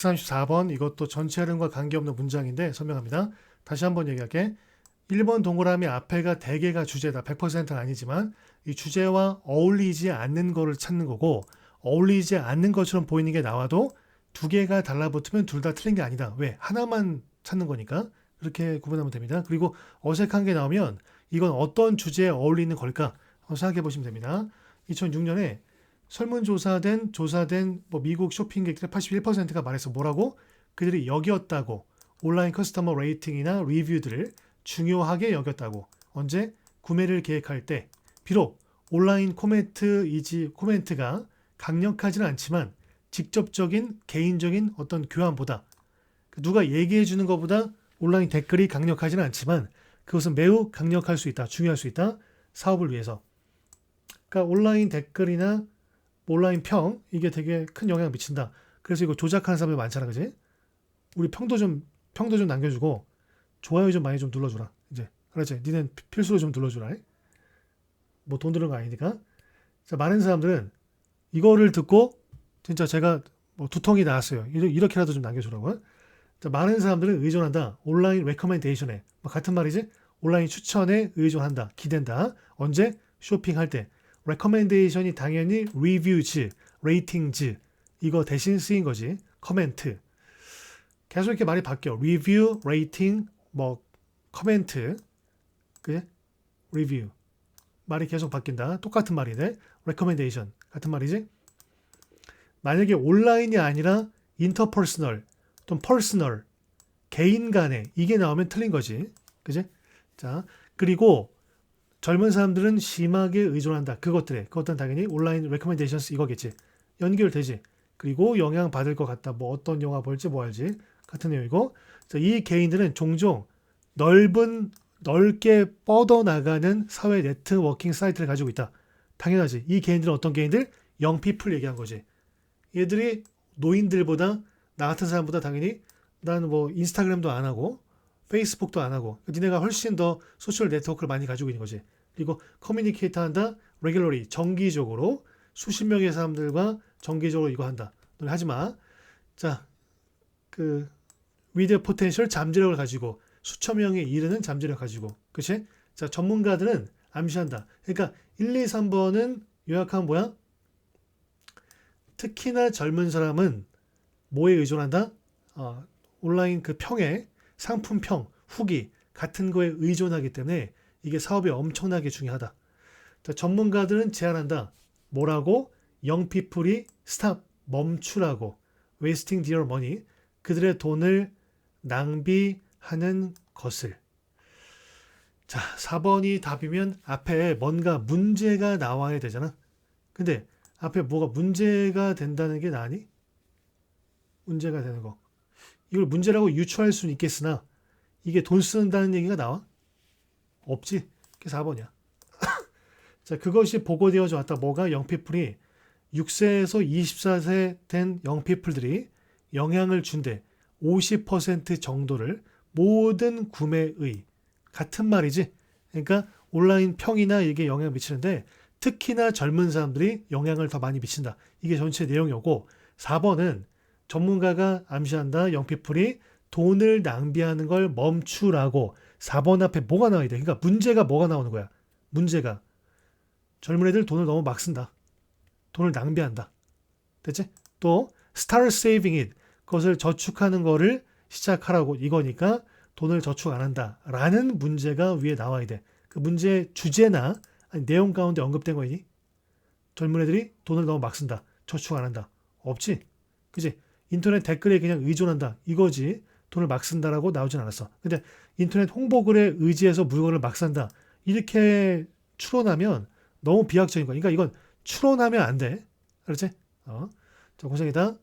34번 이것도 전체 흐름과 관계없는 문장인데 설명합니다. 다시 한번 얘기할게. 1번 동그라미 앞에가 대개가 주제다. 100%는 아니지만 이 주제와 어울리지 않는 거를 찾는 거고 어울리지 않는 것처럼 보이는 게 나와도 두 개가 달라붙으면 둘 다 틀린 게 아니다. 왜? 하나만 찾는 거니까 그렇게 구분하면 됩니다. 그리고 어색한 게 나오면 이건 어떤 주제에 어울리는 걸까? 생각해 보시면 됩니다. 2006년에 설문조사된 조사된 뭐 미국 쇼핑객들의 81%가 말해서 뭐라고? 그들이 여겼다고. 온라인 커스터머 레이팅이나 리뷰들을 중요하게 여겼다고. 언제? 구매를 계획할 때. 비록 온라인 코멘트 이지 코멘트가 강력하지는 않지만 직접적인 개인적인 어떤 교환보다 누가 얘기해 주는 것보다 온라인 댓글이 강력하지는 않지만 그것은 매우 강력할 수 있다 중요할 수 있다 사업을 위해서. 그러니까 온라인 댓글이나 온라인 평 이게 되게 큰 영향을 미친다. 그래서 이거 조작하는 사람들 많잖아, 그지? 우리 평도 좀 평도 좀 남겨주고 좋아요 좀 많이 좀 눌러주라. 이제 그렇지? 니는 피- 필수로 좀 눌러주라. 뭐 돈 드는 거 아니니까. 자, 많은 사람들은 이거를 듣고 진짜 제가 뭐 두통이 나왔어요. 이렇- 이렇게라도 좀 남겨주라고요. 자, 많은 사람들은 의존한다. 온라인 레커멘데이션에 뭐 같은 말이지? 온라인 추천에 의존한다. 기댄다. 언제? 쇼핑할 때. 레커멘데이션이 당연히 리뷰즈, 레이팅즈 이거 대신 쓰인 거지. 커멘트. 계속 이렇게 말이 바뀌어. 리뷰, 레이팅, 뭐 커멘트. 그지? 리뷰. 말이 계속 바뀐다. 똑같은 말이네. 레커멘데이션 같은 말이지. 만약에 온라인이 아니라 인터퍼스널 또는 퍼스널 개인 간에 이게 나오면 틀린 거지. 그지? 자, 그리고 젊은 사람들은 심하게 의존한다. 그것들에. 그것들은 당연히 온라인 레커멘데이션스 이거겠지. 연결되지. 그리고 영향 받을 것 같다. 뭐 어떤 영화 볼지 뭐 알지. 같은 내용이고. 자, 이 개인들은 종종 넓은 넓게 뻗어나가는 사회 네트워킹 사이트를 가지고 있다. 당연하지. 이 개인들은 어떤 개인들? 영피플 얘기한 거지. 얘들이 노인들보다 나 같은 사람보다 당연히 나는 뭐 인스타그램도 안 하고 페이스북도 안 하고 니네가 훨씬 더 소셜 네트워크를 많이 가지고 있는 거지. 그리고 커뮤니케이터 한다. 레귤러리 정기적으로 수십 명의 사람들과 정기적으로 이거 한다. 너네 하지 마. 자, 그 위드 포텐셜 잠재력을 가지고 수천 명에 이르는 잠재력 가지고 그치? 자, 전문가들은 암시한다. 그러니까 1, 2, 3번은 요약하면 뭐야? 특히나 젊은 사람은 뭐에 의존한다? 어, 온라인 그 평에 상품 평, 후기 같은 거에 의존하기 때문에 이게 사업에 엄청나게 중요하다. 자, 전문가들은 제안한다. 뭐라고? 영피플이 스탑 멈추라고 wasting their money 그들의 돈을 낭비하는 것을 자 4번이 답이면 앞에 뭔가 문제가 나와야 되잖아 근데 앞에 뭐가 문제가 된다는 게 나니? 문제가 되는 거 이걸 문제라고 유추할 수는 있겠으나 이게 돈 쓴다는 얘기가 나와? 없지. 그게 4번이야. 자, 그것이 보고되어져 왔다. 뭐가 영피플이 6세에서 24세 된 영피플들이 영향을 준대. 50% 정도를 모든 구매의 같은 말이지. 그러니까 온라인 평이나 이게 영향을 미치는데 특히나 젊은 사람들이 영향을 더 많이 미친다. 이게 전체 내용이었고 4번은 전문가가 암시한다. 영피플이 돈을 낭비하는 걸 멈추라고 4번 앞에 뭐가 나와야 돼? 그러니까 문제가 뭐가 나오는 거야? 문제가 젊은 애들 돈을 너무 막 쓴다. 돈을 낭비한다. 됐지? 또 start saving it 그것을 저축하는 거를 시작하라고 이거니까 돈을 저축 안 한다라는 문제가 위에 나와야 돼. 그 문제 주제나 아니, 내용 가운데 언급된 거니? 젊은 애들이 돈을 너무 막 쓴다. 저축 안 한다. 없지? 그지? 인터넷 댓글에 그냥 의존한다. 이거지. 돈을 막 쓴다라고 나오진 않았어. 근데 인터넷 홍보글에 의지해서 물건을 막 산다. 이렇게 추론하면 너무 비약적인 거야. 그러니까 이건 추론하면 안 돼. 그렇지? 어. 자, 고생이다.